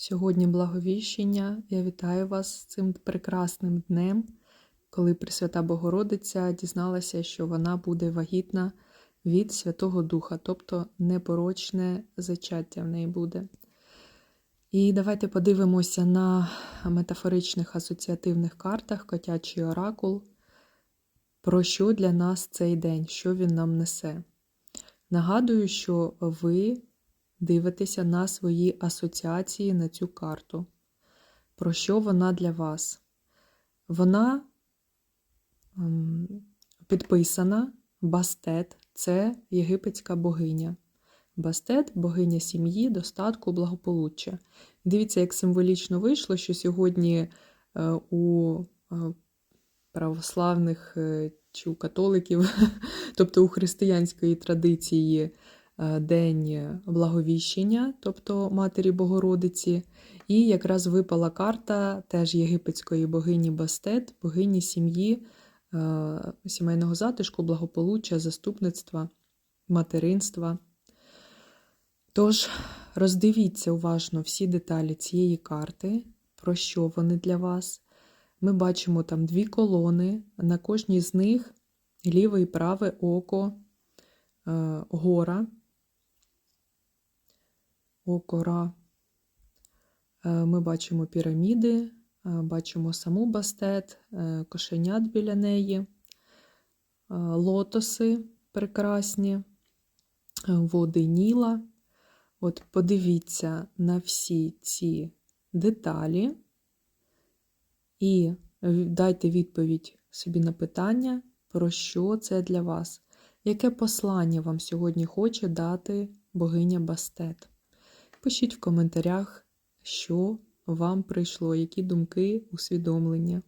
Сьогодні благовіщення. Я вітаю вас з цим прекрасним днем, коли Пресвята Богородиця дізналася, що вона буде вагітна від Святого Духа, тобто непорочне зачаття в неї буде. І давайте подивимося на метафоричних асоціативних картах Котячий оракул, про що для нас цей день, що він нам несе. Нагадую, що ви дивитеся на свої асоціації на цю карту. Про що вона для вас? Вона ем, підписана Бастет це єгипетська богиня. Бастет богиня сім'ї, достатку, благополуччя. Дивіться, як символічно вийшло, що сьогодні е, у е, православних е, чи у католиків, тобто у християнської традиції, День благовіщення, тобто Матері Богородиці, і якраз випала карта теж єгипетської богині Бастет, богині сім'ї, е, сімейного затишку, благополуччя, заступництва, материнства. Тож, роздивіться уважно всі деталі цієї карти, про що вони для вас. Ми бачимо там дві колони, на кожній з них ліве і праве око е, гора, око Ра. Е, Ми бачимо піраміди, е, бачимо саму бастет, е, кошенят біля неї, лотоси прекрасні, води Ніла. От подивіться на всі ці деталі і дайте відповідь собі на питання, про що це для вас. Яке послання вам сьогодні хоче дати богиня Бастет? Пишіть в коментарях, що вам прийшло, які думки, усвідомлення.